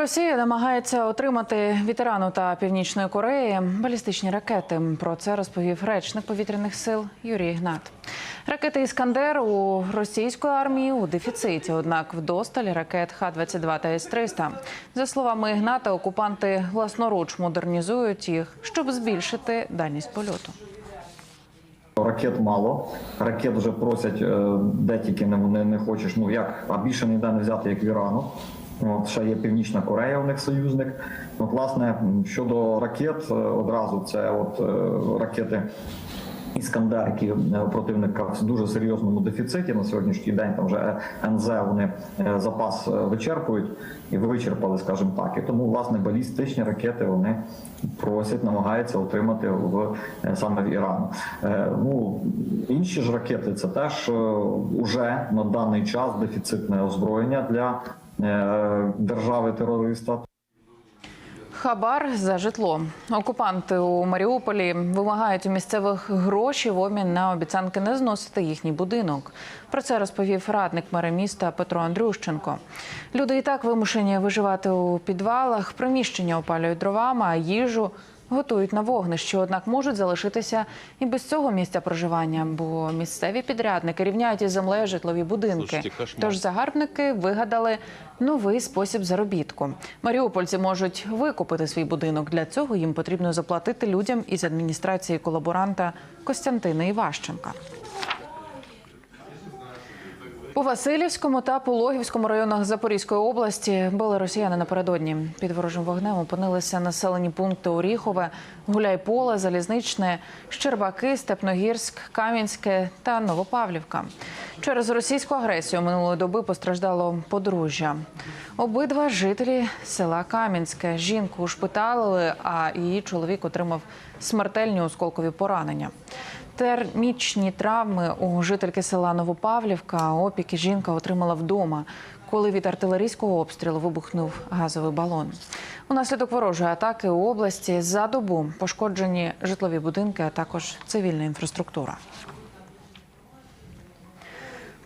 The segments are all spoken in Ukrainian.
Росія намагається отримати від та Північної Кореї балістичні ракети. Про це розповів речник повітряних сил Юрій Ігнат. Ракети Іскандер у російської армії у дефіциті. Однак вдосталь ракет Х-22 та С-300. За словами Ігната, окупанти власноруч модернізують їх, щоб збільшити дальність польоту. Ракет мало, ракет вже просять е, де тільки не, не, не хочеш. Ну як, а більше ніде не взяти, як в Ірану. От ще є Північна Корея, у них союзник. От, власне, щодо ракет, е, одразу це от е, ракети. Іскандер, які е, противника в дуже серйозному дефіциті на сьогоднішній день. Там вже НЗ вони запас вичерпують і вичерпали, скажімо так. І тому власне балістичні ракети вони просять, намагаються отримати в саме в Ірану. Е, Ну інші ж ракети це теж уже на даний час дефіцитне озброєння для держави терориста. Хабар за житло. Окупанти у Маріуполі вимагають у місцевих гроші в обмін на обіцянки не зносити їхній будинок. Про це розповів радник мера міста Петро Андрющенко. Люди і так вимушені виживати у підвалах, приміщення опалюють дровами, а їжу готують на вогнищі. Однак можуть залишитися і без цього місця проживання, бо місцеві підрядники рівняють із землею житлові будинки. Тож загарбники вигадали новий спосіб заробітку. Маріупольці можуть викупити свій будинок. Для цього їм потрібно заплатити людям із адміністрації колаборанта Костянтина Іващенка. У Васильівському та Пологівському районах Запорізької області били росіяни напередодні. Під ворожим вогнем опинилися населені пункти Оріхове, Гуляйполе, Залізничне, Щербаки, Степногірськ, Кам'янське та Новопавлівка. Через російську агресію минулої доби постраждало подружжя. Обидва жителі села Кам'янське. Жінку ушпиталили, а її чоловік отримав смертельні осколкові поранення. Термічні травми у жительки села Новопавлівка опіки жінка отримала вдома, коли від артилерійського обстрілу вибухнув газовий балон. Унаслідок ворожої атаки у області за добу пошкоджені житлові будинки, а також цивільна інфраструктура.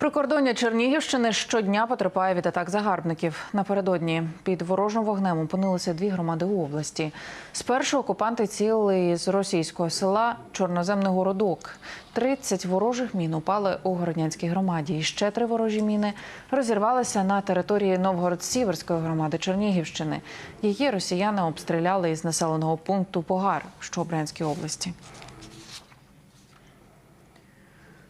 Прикордоння Чернігівщини щодня потерпає від атак загарбників. Напередодні під ворожим вогнем опинилися дві громади області. Спершу окупанти цілили з російського села Чорноземний городок. 30 ворожих мін упали у Городнянській громаді. І ще три ворожі міни розірвалися на території Новгород-Сіверської громади Чернігівщини. Її росіяни обстріляли із населеного пункту Погар, що у Брянській області.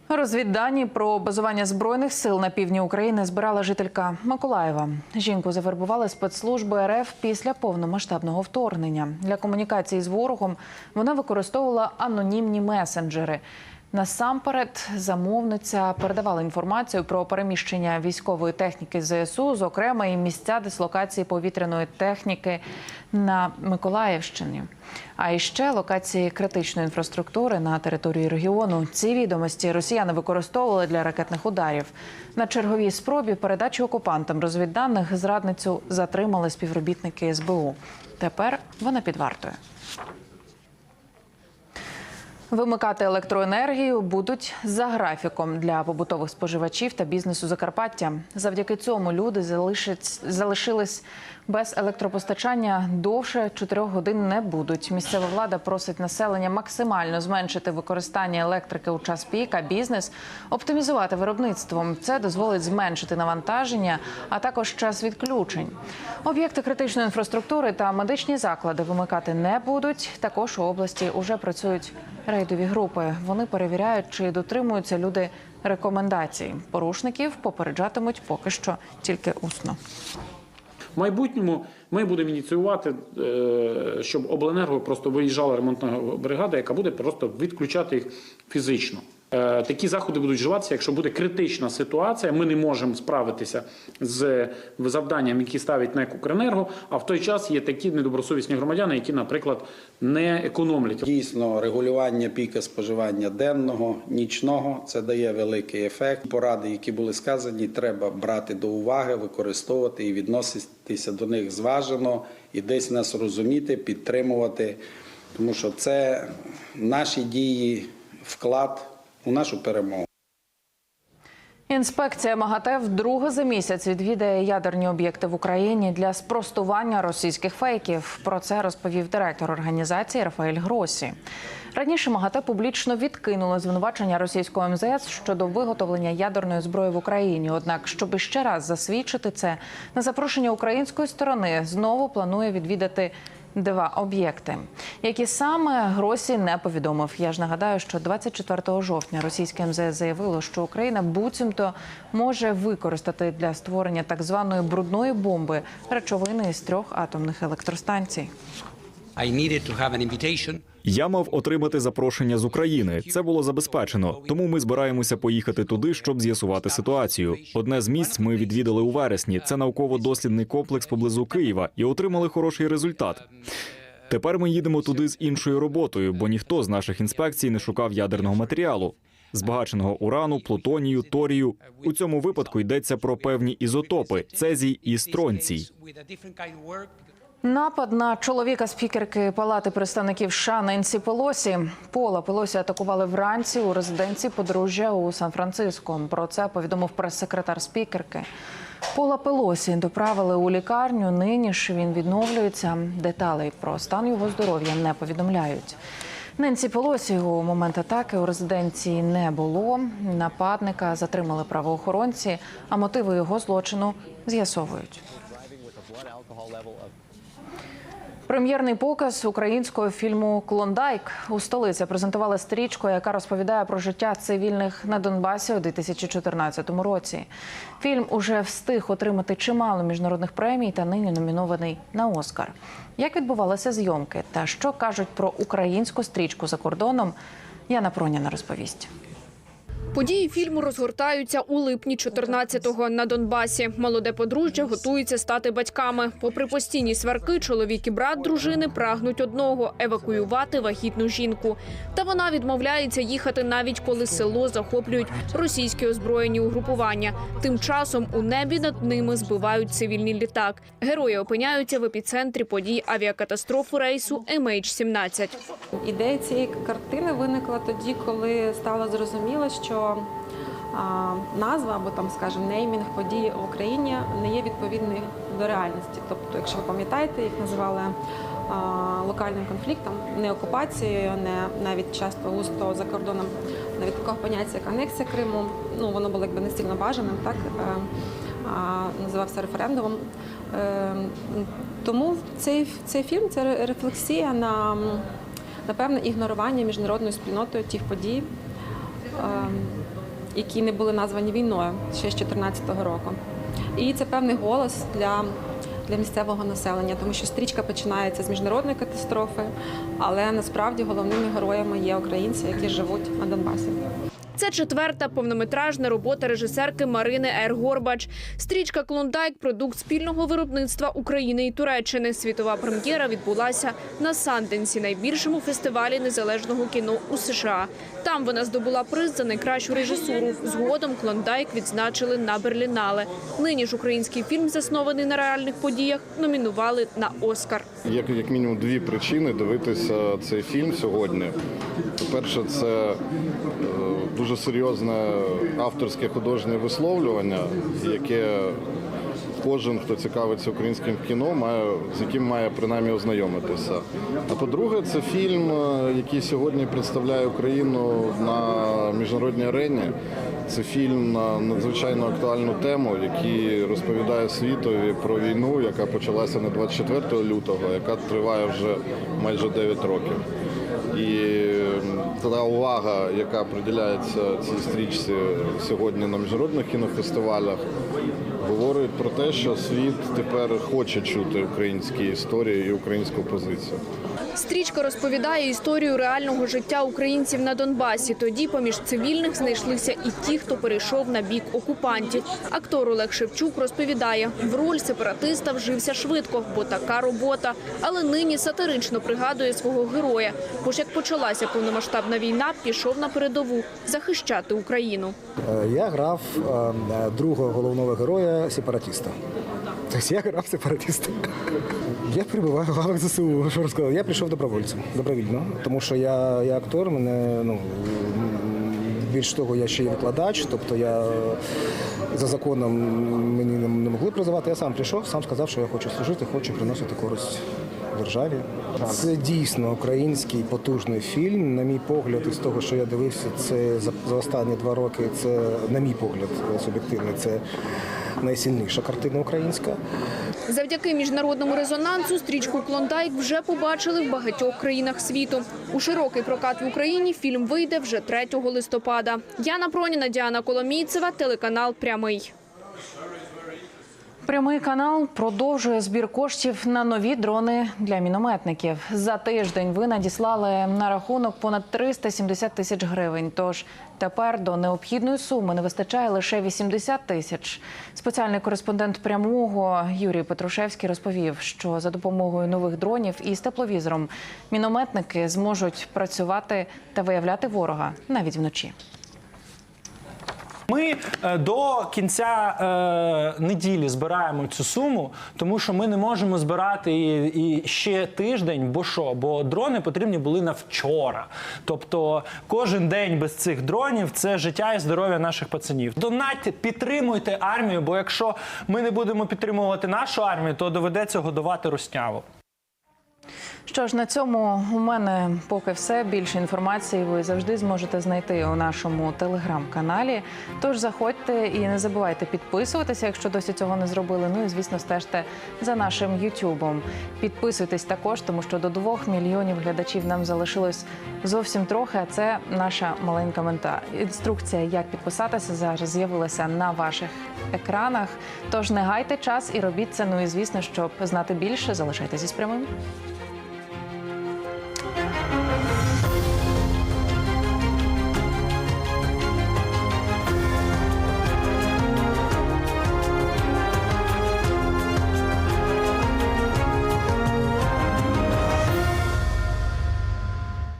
Розвіддані про базування збройних сил на півдні України збирала жителька Миколаєва. Жінку завербували спецслужби РФ після повномасштабного вторгнення. Для комунікації з ворогом вона використовувала анонімні месенджери. Насамперед, замовниця передавала інформацію про переміщення військової техніки ЗСУ, зокрема і місця дислокації повітряної техніки на Миколаївщині. А іще локації критичної інфраструктури на території регіону. Ці відомості росіяни використовували для ракетних ударів. На черговій спробі передачі окупантам розвідданих зрадницю затримали співробітники СБУ. Тепер вона під вартою. Вимикати електроенергію будуть за графіком для побутових споживачів та бізнесу Закарпаття. Завдяки цьому люди залишать, залишились без електропостачання довше 4 годин не будуть. Місцева влада просить населення максимально зменшити використання електрики у час пік, а бізнес оптимізувати виробництво. Це дозволить зменшити навантаження, а також час відключень. Об'єкти критичної інфраструктури та медичні заклади вимикати не будуть. Також у області вже працюють рейдові групи. Вони перевіряють, чи дотримуються люди рекомендацій. Порушників попереджатимуть поки що тільки усно. В майбутньому ми будемо ініціювати, е, щоб обленерго просто виїжджала ремонтна бригада, яка буде просто відключати їх фізично. Е, Такі заходи будуть вживатися, якщо буде критична ситуація. Ми не можемо справитися з завданням, які ставить НЕК «Укренерго», а в той час є такі недобросовісні громадяни, які, наприклад, не економлять. Дійсно, регулювання піка споживання денного, нічного це дає великий ефект. Поради, які були сказані, треба брати до уваги, використовувати і відноситися до них зважено, і десь нас розуміти, підтримувати, тому що це наші дії, вклад у нашу перемогу. Інспекція МАГАТЕ вдруге за місяць відвідає ядерні об'єкти в Україні для спростування російських фейків. Про це розповів директор організації Рафаель Гросі. Раніше МАГАТЕ публічно відкинуло звинувачення російського МЗС щодо виготовлення ядерної зброї в Україні. Однак, щоб ще раз засвідчити це, на запрошення української сторони знову планує відвідати два об'єкти, які саме Гросі не повідомив. Я ж нагадаю, що 24 жовтня російське МЗС заявило, що Україна буцімто може використати для створення так званої брудної бомби речовини із трьох атомних електростанцій. Я мав отримати запрошення з України. Це було забезпечено. Тому ми збираємося поїхати туди, щоб з'ясувати ситуацію. Одне з місць ми відвідали у вересні. Це науково-дослідний комплекс поблизу Києва і отримали хороший результат. Тепер ми їдемо туди з іншою роботою, бо ніхто з наших інспекцій не шукав ядерного матеріалу. Збагаченого урану, плутонію, торію. У цьому випадку йдеться про певні ізотопи цезій і стронцій. Напад на чоловіка спікерки Палати представників США Ненсі Пелосі. Пола Пелосі атакували вранці у резиденції подружжя у Сан-Франциско. Про це повідомив прес-секретар спікерки. Пола Пелосі доправили у лікарню. Нині ж він відновлюється. Деталей про стан його здоров'я не повідомляють. Ненсі Пелосі у момент атаки у резиденції не було. Нападника затримали правоохоронці, а мотиви його злочину з'ясовують. Прем'єрний показ українського фільму Клондайк у столиці презентували стрічку, яка розповідає про життя цивільних на Донбасі у 2014 році. Фільм уже встиг отримати чимало міжнародних премій та нині номінований на Оскар. Як відбувалися зйомки та що кажуть про українську стрічку за кордоном, Яна Проняна розповість. Події фільму розгортаються у липні 14-го на Донбасі. Молоде подружжя готується стати батьками. Попри постійні сварки, чоловік і брат дружини прагнуть одного евакуювати вагітну жінку. Та вона відмовляється їхати навіть коли село захоплюють російські озброєні угрупування. Тим часом у небі над ними збивають цивільний літак. Герої опиняються в епіцентрі подій авіакатастрофи рейсу MH17. Ідея цієї картини виникла тоді, коли стало зрозуміло, що назва або там, скажімо, неймінг подій в Україні не є відповідною до реальності. Тобто, якщо ви пам'ятаєте, їх називали локальним конфліктом, не окупацією, не навіть часто густо за кордоном, навіть такого поняття, як анексія Криму. Ну воно було якби не сильно бажаним, так е, називався референдумом. Е, Тому цей, цей фільм це рефлексія на напевне ігнорування міжнародною спільнотою тих подій, які не були названі війною ще з 2014 року. І це певний голос для, для місцевого населення, тому що стрічка починається з міжнародної катастрофи, але насправді головними героями є українці, які живуть на Донбасі. Це четверта повнометражна робота режисерки Марини Р. Горбач. Стрічка Клондайк продукт спільного виробництва України і Туреччини. Світова прем'єра відбулася на Санденсі, найбільшому фестивалі незалежного кіно у США. Там вона здобула приз за найкращу режисуру. Згодом Клондайк відзначили на Берлінале. Нині ж український фільм, заснований на реальних подіях, номінували на Оскар. Як мінімум дві причини дивитися цей фільм сьогодні. По-перше, це е, дуже серйозне авторське художнє висловлювання, яке кожен, хто цікавиться українським кіно, має з яким має принаймні ознайомитися. А по-друге, це фільм, який сьогодні представляє Україну на міжнародній арені. Це фільм на надзвичайно актуальну тему, який розповідає світові про війну, яка почалася не 24 лютого, яка триває вже майже 9 років. І та увага, яка приділяється цій стрічці сьогодні на міжнародних кінофестивалях, говорить про те, що світ тепер хоче чути українські історії і українську позицію. Стрічка розповідає історію реального життя українців на Донбасі. Тоді поміж цивільних знайшлися і ті, хто перейшов на бік окупантів. Актор Олег Шевчук розповідає, в роль сепаратиста вжився швидко, бо така робота. Але нині сатирично пригадує свого героя. Ж як почалася повномасштабна війна, пішов на передову захищати Україну. Е, Я грав е, другого головного героя сепаратіста. Тобто я грав сепаратиста. Я прибуваю в лавах ЗСУ, що розказав. Я прийшов добровольцем, добровільно, тому що я, я актор, мене ну, Більш того, я ще й викладач, тобто я за законом мені не могли призивати. Я сам прийшов, сам сказав, що я хочу служити, хочу приносити користь державі. Це дійсно український потужний фільм. На мій погляд, із того, що я дивився, це за, останні два роки. Це, на мій погляд, суб'єктивний, це найсильніша картина українська. Завдяки міжнародному резонансу стрічку Клондайк вже побачили в багатьох країнах світу. У широкий прокат в Україні фільм вийде вже 3 листопада. Яна Проніна, Діана Коломійцева, телеканал Прямий. Прямий канал продовжує збір коштів на нові дрони для мінометників. За тиждень ви надіслали на рахунок понад 370 тисяч гривень. Тож тепер до необхідної суми не вистачає лише 80 тисяч. Спеціальний кореспондент прямого Юрій Петрушевський розповів, що за допомогою нових дронів і з тепловізором мінометники зможуть працювати та виявляти ворога навіть вночі. Ми е, до кінця е, неділі збираємо цю суму, тому що ми не можемо збирати і, і ще тиждень, бо що? Бо дрони потрібні були на вчора. Тобто кожен день без цих дронів це життя і здоров'я наших пацанів. Донатьте, підтримуйте армію, бо якщо ми не будемо підтримувати нашу армію, то доведеться годувати русняву. Що ж на цьому у мене поки все. Більше інформації ви завжди зможете знайти у нашому телеграм-каналі. Тож заходьте і не забувайте підписуватися, якщо досі цього не зробили. Ну і звісно, стежте за нашим Ютубом. Підписуйтесь також, тому що до двох мільйонів глядачів нам залишилось зовсім трохи. А це наша маленька мета. Інструкція, як підписатися, зараз з'явилася на ваших екранах. Тож не гайте час і робіть це. Ну і звісно, щоб знати більше, залишайтеся з прямим.